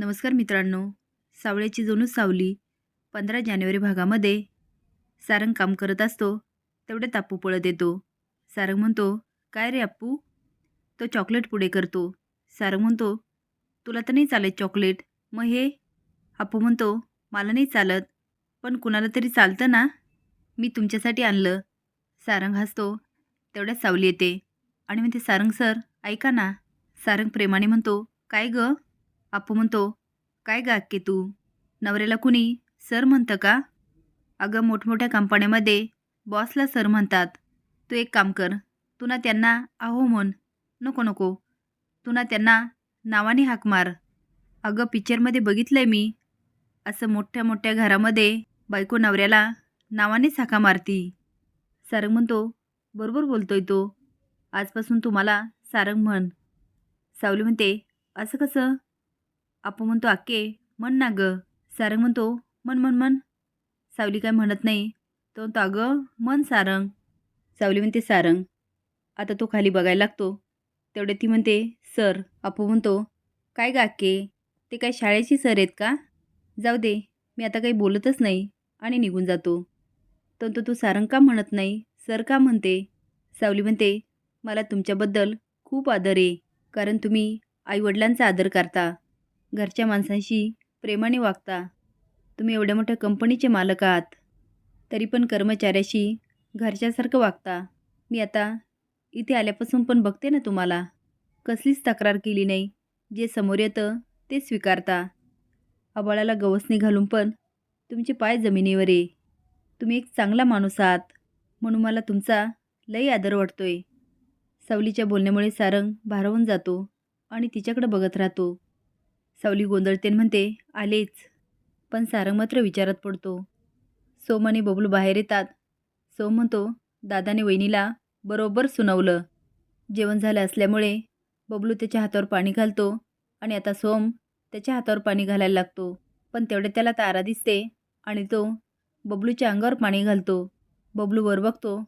नमस्कार मित्रांनो. सावळ्याची जणू सावली पंधरा जानेवारी भागामध्ये सारंग काम करत असतो. तेवढ्यात आप्पू पळत येतो. सारंग म्हणतो काय रे आप्पू? तो चॉकलेट पुढे करतो. सारंग म्हणतो तुला तर नाही चालत चॉकलेट मग हे आप्पू म्हणतो मला नाही चालत पण कुणाला तरी चालतं ना? मी तुमच्यासाठी आणलं. सारंग हसतो. तेवढ्यात सावली येते. आणि म्हणते सारंग सर ऐका ना. सारंग प्रेमाने म्हणतो काय गं? आपू म्हणतो काय गा अक्के तू? नवऱ्याला कुणी सर म्हणतं का? अगं मोठमोठ्या कंपन्यामध्ये बॉसला सर म्हणतात तू एक काम कर तू ना त्यांना आहो म्हण नको नको तू ना त्यांना नावाने हाक मार. अगं पिक्चरमध्ये बघितलं आहे मी असं मोठ्या मोठ्या घरामध्ये बायको नवऱ्याला नावानेच हाका मारती. सारंग म्हणतो बरोबर बोलतोय तो आजपासून तुम्हाला सारंग म्हण. सावली म्हणते असं कसं? आपू म्हणतो आके म्हण ना ग. सारंग म्हणतो मन मन मन सावली काय म्हणत नाही. तो म्हणतो अगं मन सारंग. सावली म्हणते सारंग. आता तो खाली बघायला लागतो. तेवढे ती म्हणते सर. आपू म्हणतो काय गाके ते काय शाळेची सर आहेत का? जाऊ दे मी आता काही बोलतच नाही. आणि निघून जातो. तो म्हणतो तू सारंग का म्हणत नाही? सर का म्हणते? सावली म्हणते मला तुमच्याबद्दल खूप आदर आहे कारण तुम्ही आईवडिलांचा आदर करता. घरच्या माणसांशी प्रेमाने वागता. तुम्ही एवढ्या मोठ्या कंपनीचे मालक आहात. तरी पण कर्मचाऱ्याशी घरच्यासारखं वागता. मी आता इथे आल्यापासून पण बघते ना तुम्हाला. कसलीच तक्रार केली नाही. जे समोर येतं ते स्वीकारता. आबाळाला गवसणी घालून पण तुमचे पाय जमिनीवर. आहे तुम्ही एक चांगला माणूस आहात. म्हणून मला तुमचा लई आदर वाटतोय. सावलीच्या बोलण्यामुळे सारंग भारावून जातो आणि तिच्याकडे बघत राहतो. सावली गोंधळतेन म्हणते आलेच. पण सारंग मात्र विचारात पडतो. सोम आणि बबलू बाहेर येतात. सोम म्हणतो दादाने वहिनीला बरोबर सुनावलं. जेवण झालं असल्यामुळे बबलू त्याच्या हातावर पाणी घालतो आणि आता सोम त्याच्या हातावर पाणी घालायला लागतो. पण तेवढ्या त्याला तारा दिसते आणि तो बबलूच्या अंगावर पाणी घालतो. बबलू वर बघतो.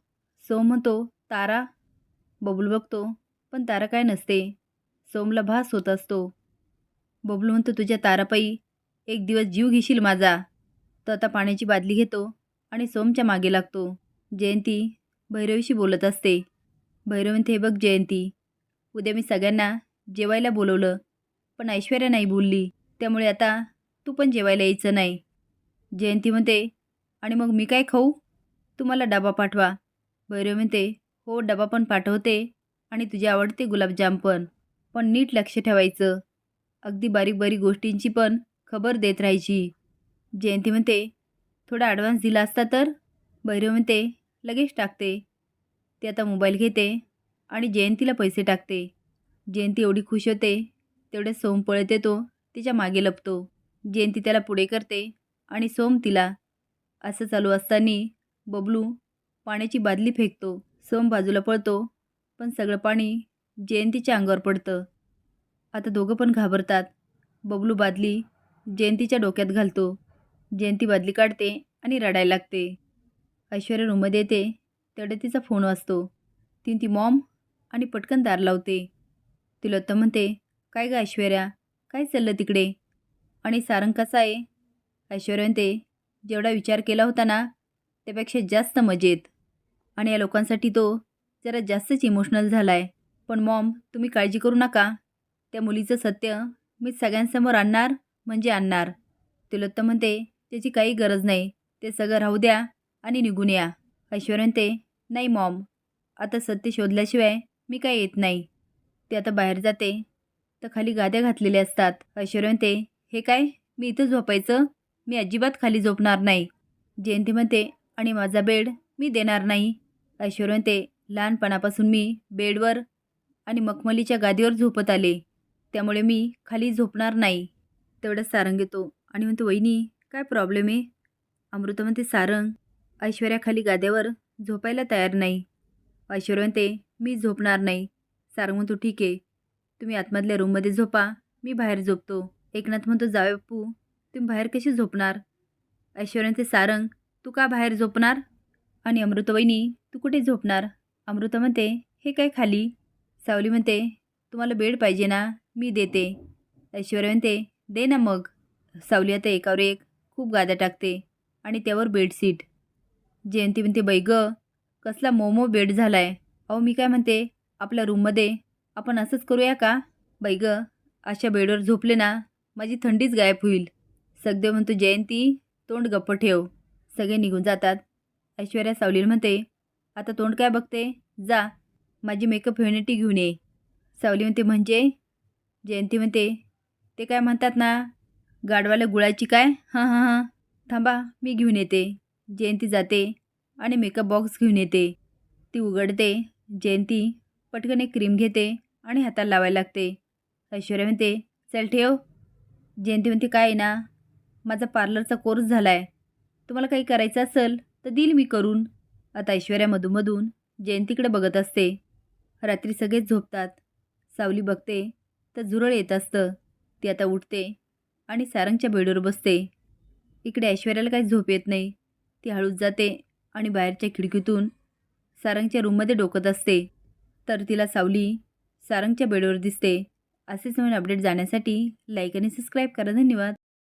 सोम म्हणतो तारा. बबलू बघतो पण तारा काय नसते. सोमला भास होत असतो. बबलू म्हणतो तुझ्या तारापायी एक दिवस जीव घेशील माझा. तो आता पाण्याची बादली घेतो आणि सोमच्या मागे लागतो. जयंती भैरवीशी बोलत असते. भैरव हे बघ जयंती उद्या मी सगळ्यांना जेवायला बोलवलं पण ऐश्वर्या नाही बोलली त्यामुळे आता तू पण जेवायला यायचं नाही. जयंती म्हणते आणि मग मी काय खाऊ? तुम्हाला डबा पाठवा. भैरव म्हणते हो डबा पण पाठवते आणि तुझे आवडते गुलाबजाम पण पण नीट लक्ष ठेवायचं. अगदी बारीक बारीक गोष्टींची पण खबर देत राहायची. जयंती म्हणते थोडा ॲडव्हान्स दिला असता तर? भैरव म्हणते लगेच टाकते. ती आता मोबाईल घेते आणि जयंतीला पैसे टाकते. जयंती एवढी खुश होते तेवढे सोम पळत येतो तिच्यामागे लपतो. जयंती त्याला पुढे करते आणि सोम तिला. असं चालू असताना बबलू पाण्याची बादली फेकतो. सोम बाजूला पळतो पण सगळं पाणी जयंतीच्या अंगावर पडतं. आता दोघं पण घाबरतात. बबलू बादली जयंतीच्या डोक्यात घालतो. जयंती बादली काढते आणि रडायला लागते. ऐश्वर्या रूममध्ये येते. तेवढे तिचा फोन वाजतो. ती ती मॉम आणि पटकन दार लावते. ती लता म्हणते काय गं ऐश्वर्या? काय चाललं तिकडे? आणि सारंग कसा आहे? ऐश्वर्या म्हणते जेवढा विचार केला होता ना त्यापेक्षा जास्त मजेत. आणि या लोकांसाठी तो जरा जास्तच इमोशनल झाला आहे पण मॉम तुम्ही काळजी करू नका. त्या मुलीचं सत्य मी सगळ्यांसमोर आणणार म्हणजे आणणार. तिलोत्तम म्हणते त्याची काही गरज नाही. ते सगळं राहू द्या आणि निघून या. ऐश्वर्या म्हणते नाही मॉम. आता सत्य शोधल्याशिवाय मी काही येत नाही. ते आता बाहेर जाते. तर खाली गाद्या घातलेल्या असतात. ऐश्वर्या म्हणते हे काय? मी इथं झोपायचं? मी अजिबात खाली झोपणार नाही. जयंती म्हणते आणि माझा बेड मी देणार नाही. ऐश्वर्या म्हणते लहानपणापासून मी बेडवर आणि मखमलीच्या गादीवर झोपत आले. त्यामुळे मी खाली झोपणार नाही. तेवढंच सारंग येतो आणि म्हणतो वहिनी काय प्रॉब्लेम आहे? अमृता म्हणते सारंग ऐश्वर्या खाली गाद्यावर झोपायला तयार नाही. ऐश्वर्या म्हणते मी झोपणार नाही. सारंग म्हणतो ठीक आहे. तुम्ही आतमधल्या रूममध्ये झोपा. मी बाहेर झोपतो. एकनाथ म्हणतो जावे बापू तुम्ही बाहेर कशी झोपणार? ऐश्वर्यांचे सारंग तू का बाहेर झोपणार? आणि अमृतवहिनी तू कुठे झोपणार? अमृता म्हणते हे काय खाली? सावली म्हणते तुम्हाला बेड पाहिजे ना. मी देते. ऐश्वर्या म्हणते दे ना मग. सावली आता एकावर एक खूप गादा टाकते आणि त्यावर बेडशीट. जयंती म्हणते बैग कसला मोमो बेड झाला आहे अहो मी काय म्हणते आपल्या रूममध्ये आपण असंच करूया का? बैग अशा बेडवर झोपले ना माझी थंडीच गायब होईल. सगदेव म्हणतो जयंती तोंड गप्प ठेव. सगळे निघून जातात. ऐश्वर्या सावलीला म्हणते आता तोंड काय बघते? जा माझी मेकअप युनिटी घेऊन ये. सावली म्हणते म्हणजे? जयंती म्हणते ते काय म्हणतात ना गाडवाला गुळाची काय? हां हां हां. थांबा मी घेऊन येते. जयंती जाते आणि मेकअप बॉक्स घेऊन येते. ती उघडते. जयंती पटकन एक क्रीम घेते आणि हाताला लावायला लागते. ऐश्वर्या म्हणते चल ठेव. जयंती म्हणते काय आहे ना माझा पार्लरचा कोर्स झाला आहे तुम्हाला काही करायचं असेल तर देईल मी करून. आता ऐश्वर्या मधूनमधून जयंतीकडे बघत असते. रात्री सगळेच झोपतात. सावली बघते. तर झुरळ येत असतं. ती आता उठते आणि सारंगच्या बेडवर बसते. इकडे ऐश्वर्याला काही झोप येत नाही. ती हळूच जाते आणि बाहेरच्या खिडकीतून सारंगच्या रूममध्ये डोकत असते. तर तिला सावली सारंगच्या बेडवर दिसते. असेच नवीन अपडेट जाण्यासाठी लाईक आणि सबस्क्राईब करा. धन्यवाद.